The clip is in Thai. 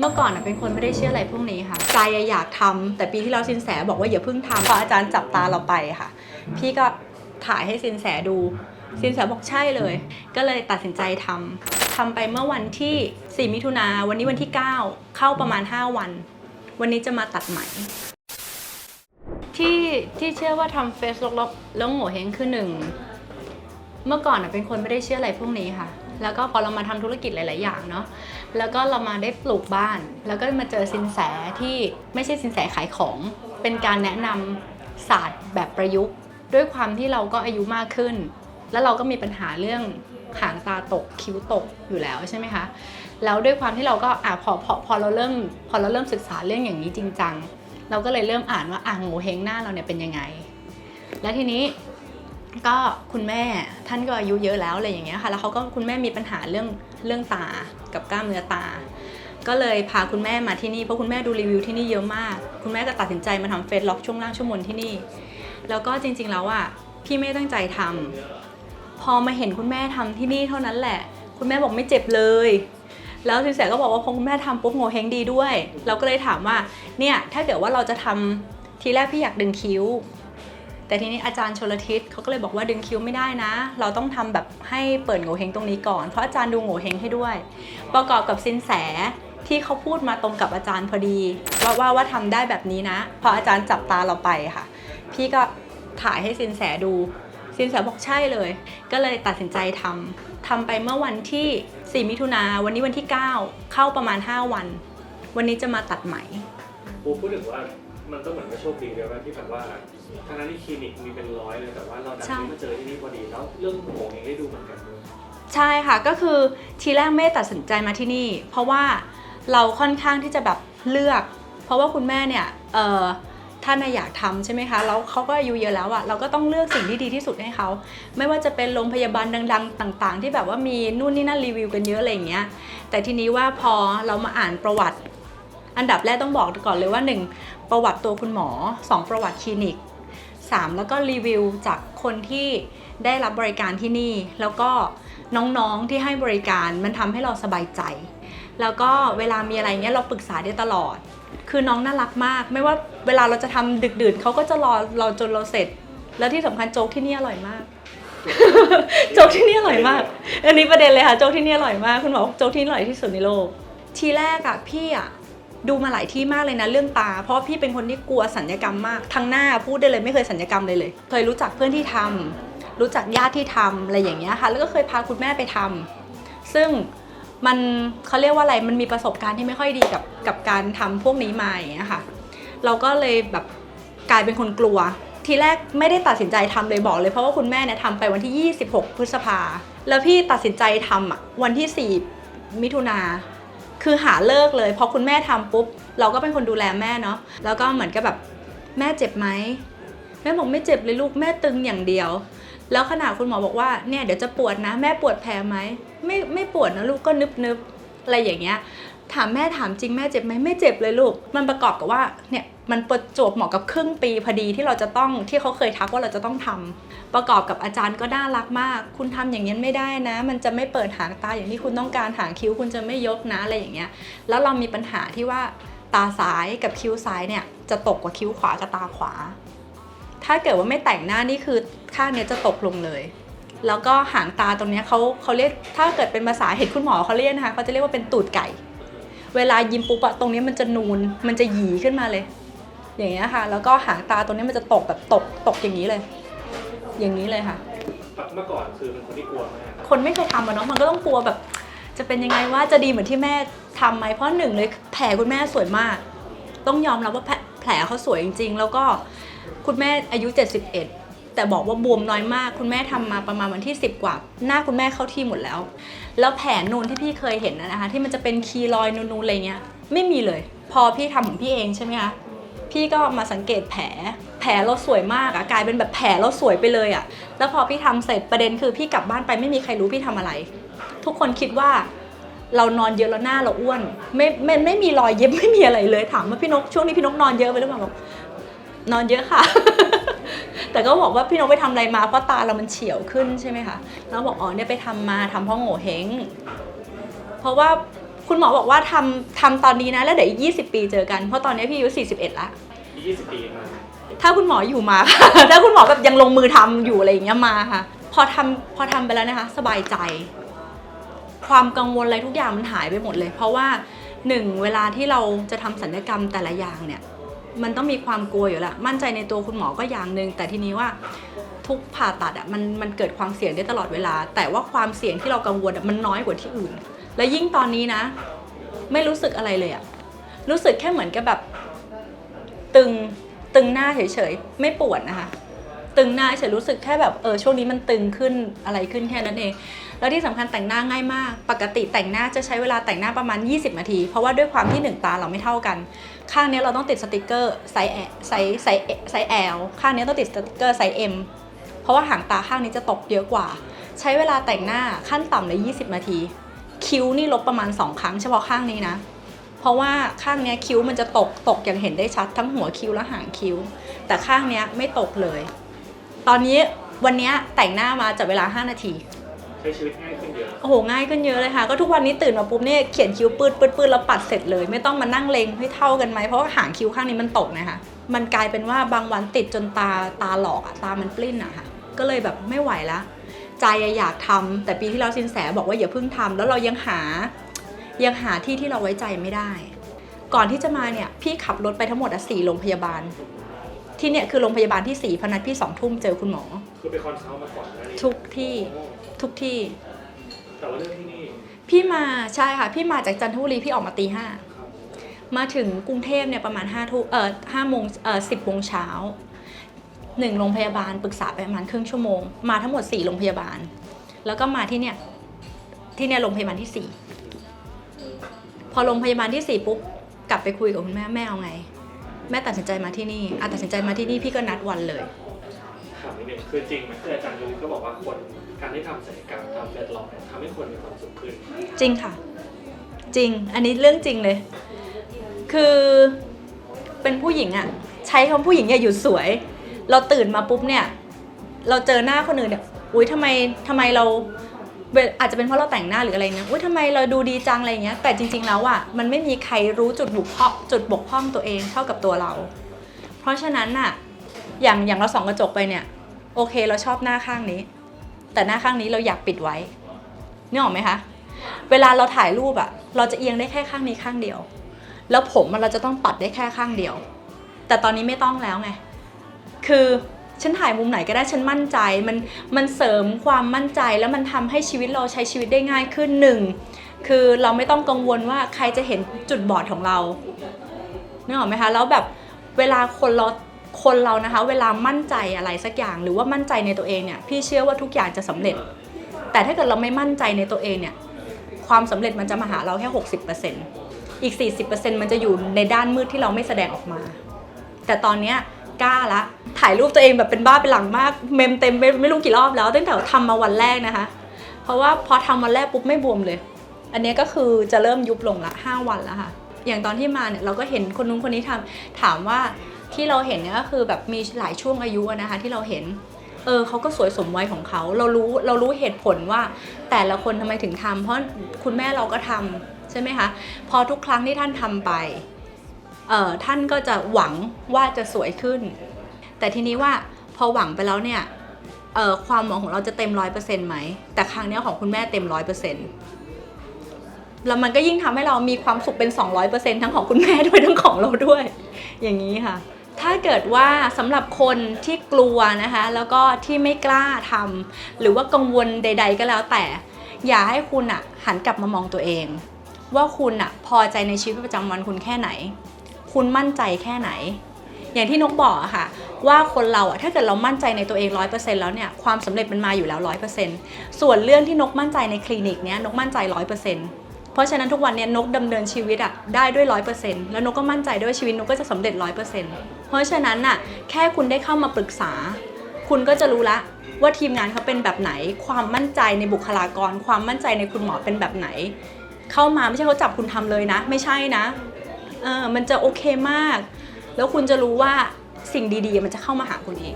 เมื่อก่อนเป็นคนไม่ได้เชื่ออะไรพวกนี้ค่ะ ใจอยากทำแต่ปีที่แล้วสินแสบอกว่าอย่าเพิ่งทำพออาจารย์จับตาเราไปค่ะ พี่ก็ถ่ายให้สินแสดู สินแสบอกใช่เลย ก็เลยตัดสินใจทำทำไปเมื่อวันที่ 4 มิถุนาวันนี้วันที่ 9 เข้าประมาณ 5 วัน วันนี้จะมาตัดไหม ที่ที่เชื่อว่าทำเฟซล็อกแล้วโง่เฮงคือหนึ่งเมื่อก่อนเป็นคนไม่ได้เชื่ออะไรพวกนี้ค่ะ แล้วก็พอเรามาทำธุรกิจหลาย ๆ อย่างเนาะแล้วก็เรามาได้ปลูกบ้าน แล้วก็มาเจอสินแสที่ไม่ใช่สินแสขายของ เป็นการแนะนำศาสตร์แบบประยุกต์ ด้วยความที่เราก็อายุมากขึ้น แล้วเราก็มีปัญหาเรื่องหางตาตกคิ้วตกอยู่แล้วใช่ไหมคะแล้วด้วยความที่เราก็อะพอพอพอเราเริ่มพอเราเริ่มศึกษาเรื่องอย่างนี้จริงจังเราก็เลยเริ่มอ่านว่าอ่างโงเฮงหน้าเราเนี่ยเป็นยังไง และทีนี้ ก็คุณแม่ท่านก็อายุเยอะแล้วอะไรอย่างเงี้ยค่ะ แล้วเขาก็คุณแม่มีปัญหาเรื่องเรื่องตากับกล้ามเนื้อตา ก็เลยพาคุณแม่มาที่นี่เพราะคุณแม่ดูรีวิวที่นี่เยอะมาก คุณแม่ก็ตัดสินใจมาทำเฟซล็อกช่วงล่างชั่วโมงที่นี่ แล้วก็จริงๆแล้วอะพี่ไม่ตั้งใจทำพอมาเห็นคุณแม่ทำที่นี่เท่านั้นแหละ คุณแม่บอกไม่เจ็บเลย แล้วสินแสก็บอกว่าพอคุณแม่ทำปุ๊บโงเฮงดีด้วย เราก็เลยถามว่าเนี่ยถ้าเกิดว่าเราจะทำทีแรกพี่อยากดึงคิ้ว แต่ทีนี้อาจารย์ชลทิศเขาก็เลยบอกว่าดึงคิ้วไม่ได้นะ เราต้องทำแบบให้เปิดโงเฮงตรงนี้ก่อน เพราะอาจารย์ดูโงเฮงให้ด้วย ประกอบกับสินแสที่เขาพูดมาตรงกับอาจารย์พอดี ว่าว่าว่าทำได้แบบนี้นะ พออาจารย์จับตาเราไปค่ะ พี่ก็ถ่ายให้สินแสดู สินแสบอกใช่เลย ก็เลยตัดสินใจทำทำไปเมื่อวันที่ 4 มิถุนาวันนี้วันที่ 9 เข้าประมาณ 5 วัน วันนี้จะมาตัดไหมปูพูดถึงว่า มันก็เหมือนว่าโชคดีเลยว่าที่แบบว่าทางนั้นที่คลินิกมีเป็นร้อยเลยแต่ว่าเราดันใช่ที่มาเจอที่นี่พอดีแล้วเรื่องโหงเองได้ดูเหมือนกันด้วยใช่ค่ะก็คือทีแรกไม่ได้ตัดสินใจมาที่นี่ เพราะว่าเราค่อนข้างที่จะแบบเลือก เพราะว่าคุณแม่เนี่ยเอ่อท่านน่ะอยากทำใช่ไหมคะแล้วเขาก็อายุเยอะแล้วอะเราก็ต้องเลือกสิ่งที่ดีที่สุดให้เขาไม่ว่าจะเป็นโรงพยาบาลดัง ๆ ต่าง ๆ ที่แบบว่ามีนู่นนี่นั่นรีวิวกันเยอะอะไรอย่างเงี้ยแต่ทีนี้ว่าพอเรามาอ่านประวัติ อันดับแรกต้องบอกก่อนเลยว่า1 ประวัติตัวคุณหมอ 2 ประวัติคลินิก 3 แล้วก็รีวิวจากคนที่ได้รับบริการที่นี่ แล้วก็น้องๆที่ให้บริการมันทำให้เราสบายใจ แล้วก็เวลามีอะไรเงี้ยเราปรึกษาได้ตลอด คือน้องน่ารักมาก ไม่ว่าเวลาเราจะทำดึกดื่นเขาก็จะรอเราจนเราเสร็จ แล้วที่สำคัญโจ๊กที่นี่อร่อยมากโจ๊กที่นี่อร่อยมาก อันนี้ประเด็นเลยค่ะโจ๊กที่นี่อร่อยมาก คุณหมอโจ๊กที่นี่อร่อยที่สุดในโลก ทีแรกอะพี่อะ ดูมาหลายที่มากเลยนะเรื่องตา เพราะพี่เป็นคนที่กลัวสัญญกรรมมากทั้งหน้าพูดได้เลยไม่เคยสัญญกรรมเลยเลย เคยรู้จักเพื่อนที่ทำรู้จักญาติที่ทำอะไรอย่างเงี้ยค่ะ แล้วก็เคยพาคุณแม่ไปทำซึ่งมันเขาเรียกว่าอะไรมันมีประสบการณ์ที่ไม่ค่อยดีกับกับการทำพวกนี้มาอย่างเงี้ยค่ะ เราก็เลยแบบกลายเป็นคนกลัว ทีแรกไม่ได้ตัดสินใจทำเลยบอกเลยเพราะว่าคุณแม่เนี่ยทำไปวันที่ 26 พฤษภาแล้วพี่ตัดสินใจทำอะวันที่ 4 มิถุนา คือหาเลิกเลยพอคุณแม่ทำปุ๊บ เราก็เป็นคนดูแลแม่เนาะแล้วก็เหมือนกับแบบแม่เจ็บไหมแม่บอกไม่เจ็บเลยลูกแม่ตึงอย่างเดียว แล้วขนาดคุณหมอบอกว่าเนี่ยเดี๋ยวจะปวดนะ แม่ปวดแผลไหมไม่ไม่ปวดนะลูกก็นึบนึบๆอะไรอย่างเงี้ยถามแม่ถามจริงแม่เจ็บไหมไม่เจ็บเลยลูก มันประกอบกับว่าเนี่ย มันประจวบเหมาะกับครึ่งปีพอดีที่เราจะต้องที่เขาเคยทักว่าเราจะต้องทำประกอบกับอาจารย์ก็น่ารักมาก คุณทำอย่างนี้ไม่ได้นะ มันจะไม่เปิดหางตาอย่างที่คุณต้องการหางคิ้วคุณจะไม่ยกนะอะไรอย่างเงี้ยแล้วเรามีปัญหาที่ว่าตาซ้ายกับคิ้วซ้ายเนี่ยจะตกกว่าคิ้วขวากับตาขวา ถ้าเกิดว่าไม่แต่งหน้านี่คือข้างเนี้ยจะตกลงเลย แล้วก็หางตาตรงเนี้ยเขาเขาเรียกถ้าเกิดเป็นภาษาเห็นคุณหมอเขาเรียกนะคะเขาจะเรียกว่าเป็นตูดไก่ เวลายิ้มปุ๊บอะตรงนี้มันจะนูนมันจะหยีขึ้นมาเลย อย่างเงี้ยค่ะ แล้วก็หางตาตรงนี้มันจะตกแบบตกตกอย่างนี้เลย อย่างนี้เลยค่ะ เมื่อก่อนคือเป็นคนที่กลัวมากคนไม่เคยทำอะเนาะมันก็ต้องกลัวแบบ จะเป็นยังไงว่าจะดีเหมือนที่แม่ทำไหมเพราะหนึ่งเลยแผลคุณแม่สวยมาก ต้องยอมรับว่าแผลแผลเขาสวยจริง ๆ แล้วก็คุณแม่อายุ 71 แต่บอกว่าบวมน้อยมาก คุณแม่ทำมาประมาณวันที่ 10 กว่า หน้าคุณแม่เข้าที่หมดแล้ว แล้วแผลนูนที่พี่เคยเห็นนะนะคะ ที่มันจะเป็นคีรอยนูนๆอะไรเงี้ยไม่มีเลย พอพี่ทำของพี่เองใช่ไหมคะ พี่ก็มาสังเกตแผล แผลเราสวยมากอะกลายเป็นแบบแผลเราสวยไปเลยอะแล้วพอพี่ทำเสร็จประเด็นคือพี่กลับบ้านไปไม่มีใครรู้พี่ทำอะไร ทุกคนคิดว่าเรานอนเยอะแล้วหน้าเราอ้วน ไม่ไม่ไม่มีรอยเย็บไม่มีอะไรเลยถามว่าพี่นกช่วงนี้พี่นกนอนเยอะไปหรือเปล่าบอกนอนเยอะค่ะ แต่ก็บอกว่าพี่นกไปทำอะไรมาเพราะตาเรามันเฉียวขึ้นใช่ไหมคะแล้วบอกอ๋อเนี่ยไปทำมาทำเพราะโง่เฮงเพราะว่า คุณหมอบอกว่าทำทำตอนนี้นะ แล้วเดี๋ยวอีก 20 ปีเจอกัน เพราะตอนนี้พี่อายุ 41 ละยี่สิบปีมาถ้าคุณหมออยู่มาค่ะ ถ้าคุณหมอแบบยังลงมือทำอยู่อะไรอย่างเงี้ยมาค่ะ พอทำพอทำไปแล้วนะคะ สบายใจ ความกังวลอะไรทุกอย่างมันหายไปหมดเลย เพราะว่าหนึ่งเวลาที่เราจะทำศัลยกรรมแต่ละอย่างเนี่ย มันต้องมีความกลัวอยู่แล้วมั่นใจในตัวคุณหมอก็อย่างหนึ่งแต่ทีนี้ว่าทุกผ่าตัดอะมันมันเกิดความเสี่ยงได้ตลอดเวลา แต่ว่าความเสี่ยงที่เรากังวลอะมันน้อยกว่าที่อื่น และยิ่งตอนนี้นะ ไม่รู้สึกอะไรเลยอะรู้สึกแค่เหมือนกับแบบ ตึงตึงหน้าเฉยๆไม่ปวดนะคะ ตึงหน้าเฉยรู้สึกแค่แบบเออช่วงนี้มันตึงขึ้นอะไรขึ้นแค่นั้นเอง แล้วที่สำคัญแต่งหน้าง่ายมาก ปกติแต่งหน้าจะใช้เวลาแต่งหน้าประมาณ 20 นาที เพราะว่าด้วยความที่หนึ่งตาเราไม่เท่ากัน ข้างนี้เราต้องติดสติกเกอร์ไซส์ไซส์ไซส์ไซส์ L ข้างนี้ต้องติดสติกเกอร์ไซส์ M เพราะว่าหางตาข้างนี้จะตกเยอะกว่า ใช้เวลาแต่งหน้าขั้นต่ำเลย 20 นาที คิ้วนี่ลบประมาณ 2 ครั้งเฉพาะข้างนี้นะ เพราะว่าข้างเนี้ยคิ้วมันจะตกตกอย่างเห็นได้ชัดทั้งหัวคิ้วและหางคิ้ว แต่ข้างเนี้ยไม่ตกเลย ตอนนี้วันเนี้ยแต่งหน้ามาจับเวลา 5 นาทีใช้ชีวิตง่ายขึ้นเยอะโอ้โหง่ายขึ้นเยอะเลยค่ะ ก็ทุกวันนี้ตื่นมาปุ๊บเนี่ยเขียนคิ้วปืดปืดปืดแล้วปัดเสร็จเลย ไม่ต้องมานั่งเลงให้เท่ากันไหมเพราะว่าหางคิ้วข้างนี้มันตกนะคะมันกลายเป็นว่าบางวันติดจนตาตาหลอกอะตามันปลิ้นอะค่ะก็เลยแบบไม่ไหวละ ใจอะอยากทำแต่ปีที่แล้วสินแสบอกว่าอย่าเพิ่งทำแล้วเรายังหายังหาที่ที่เราไว้ใจไม่ได้ ก่อนที่จะมาเนี่ยพี่ขับรถไปทั้งหมดอะสี่โรงพยาบาล ที่เนี่ยคือโรงพยาบาลที่สี่พนัดพี่สองทุ่มเจอคุณหมอคือไปคอนซัลท์มาก่อนหนะนี่ทุกที่ทุกที่แต่ว่าเรื่องที่นี่พี่มาใช่ค่ะพี่มาจากจันทบุรีพี่ออกมาตีห้าครับมาถึงกรุงเทพเนี่ยประมาณห้าทุ่มเอ่อห้าโมงเอ่อสิบโมงเช้า หนึ่งโรงพยาบาลปรึกษาไปประมาณครึ่งชั่วโมง มาทั้งหมดสี่โรงพยาบาล แล้วก็มาที่เนี่ยที่เนี่ยโรงพยาบาลที่สี่พอโรงพยาบาลที่สี่ปุ๊บกลับไปคุยกับคุณแม่แม่เอาไง แม่ตัดสินใจมาที่นี่อะตัดสินใจมาที่นี่พี่ก็นัดวันเลยถามนิดนึงคือจริงไหมคืออาจารย์ยูก็บอกว่าคนการที่ทำศัลยกรรมทำเฟสล็อกเนี่ยทำให้คนมีความสุขขึ้น จริงค่ะ จริงอันนี้เรื่องจริงเลย คือเป็นผู้หญิงอะใช้คำผู้หญิงอย่าหยุดสวย เราตื่นมาปุ๊บเนี่ย เราเจอหน้าคนอื่นเนี่ยอุ้ยทำไมทำไมเราอาจจะเป็นเพราะเราแต่งหน้าหรืออะไรเงี้ยอุ้ยทำไมเราดูดีจังอะไรเงี้ย แต่จริง ๆ แล้วอะมันไม่มีใครรู้จุดบุกพร่องจุดบกพร่องตัวเองเท่ากับตัวเรา เพราะฉะนั้นน่ะอย่างอย่างเราส่องกระจกไปเนี่ย โอเคเราชอบหน้าข้างนี้ แต่หน้าข้างนี้เราอยากปิดไว้นึกออกไหมคะ เวลาเราถ่ายรูปอะเราจะเอียงได้แค่ข้างนี้ข้างเดียว แล้วผมอะเราจะต้องปัดได้แค่ข้างเดียว แต่ตอนนี้ไม่ต้องแล้วไง คือฉันถ่ายมุมไหนก็ได้ฉันมั่นใจมันมันเสริมความมั่นใจแล้วมันทำให้ชีวิตเราใช้ชีวิตได้ง่ายขึ้นหนึ่งคือเราไม่ต้องกังวลว่าใครจะเห็นจุดบอดของเรานึกออกไหมคะแล้วแบบเวลาคนเราคนเรานะคะ เวลามั่นใจอะไรสักอย่างหรือว่ามั่นใจในตัวเองเนี่ยพี่เชื่อว่าทุกอย่างจะสำเร็จ แต่ถ้าเกิดเราไม่มั่นใจในตัวเองเนี่ยความสำเร็จมันจะมาหาเราแค่ 60%อีก 40%มันจะอยู่ในด้านมืดที่เราไม่แสดงออกมา แต่ตอนเนี้ย กล้าละถ่ายรูปตัวเองแบบเป็นบ้าเป็นหลังมาก เมมเต็มไม่ไม่รู้กี่รอบแล้วตั้งแต่ทำมาวันแรกนะคะ เพราะว่าพอทำวันแรกปุ๊บไม่บวมเลย อันนี้ก็คือจะเริ่มยุบลงละ 5 วันแล้วค่ะ อย่างตอนที่มาเนี่ยเราก็เห็นคนนู้นคนนี้ทำถามว่าที่เราเห็นเนี่ยก็คือแบบมีหลายช่วงอายุนะคะที่เราเห็นเออเขาก็สวยสมวัยของเขาเรารู้เรารู้เหตุผลว่าแต่ละคนทำไมถึงทำเพราะคุณแม่เราก็ทำใช่ไหมคะพอทุกครั้งที่ท่านทำไป ท่านก็จะหวังว่าจะสวยขึ้น แต่ทีนี้ว่าพอหวังไปแล้วเนี่ยความหวังของเราจะเต็มร้อยเปอร์เซ็นต์ไหม แต่ครั้งนี้ของคุณแม่เต็มร้อยเปอร์เซ็นต์แล้วมันก็ยิ่งทำให้เรามีความสุขเป็น 200%ทั้งของคุณแม่ด้วยทั้งของเราด้วย อย่างนี้ค่ะ ถ้าเกิดว่าสำหรับคนที่กลัวนะคะ แล้วก็ที่ไม่กล้าทำหรือว่ากังวลใด ๆ ก็แล้วแต่ อย่าให้คุณอะหันกลับมามองตัวเอง ว่าคุณอะพอใจในชีวิตประจำวันคุณแค่ไหน คุณมั่นใจแค่ไหน อย่างที่นกบอกอะค่ะ ว่าคนเราอะถ้าเกิดเรามั่นใจในตัวเองร้อยเปอร์เซ็นต์แล้วเนี่ยความสำเร็จมันมาอยู่แล้วร้อยเปอร์เซ็นต์ส่วนเรื่องที่นกมั่นใจในคลินิกเนี้ยนกมั่นใจร้อยเปอร์เซ็นต์เพราะฉะนั้นทุกวันเนี้ยนกดำเนินชีวิตอะได้ด้วยร้อยเปอร์เซ็นต์แล้วนกก็มั่นใจด้วยว่าชีวิตนกก็จะสำเร็จร้อยเปอร์เซ็นต์เพราะฉะนั้นน่ะแค่คุณได้เข้ามาปรึกษา คุณก็จะรู้ละว่าทีมงานเขาเป็นแบบไหน ความมั่นใจในบุคลากร ความมั่นใจในคุณหมอเป็นแบบไหน เข้ามาไม่ใช่เขาจับคุณทำเลยนะ ไม่ใช่นะ เออมันจะโอเคมาก แล้วคุณจะรู้ว่าสิ่งดีๆ มันจะเข้ามาหาคุณเอง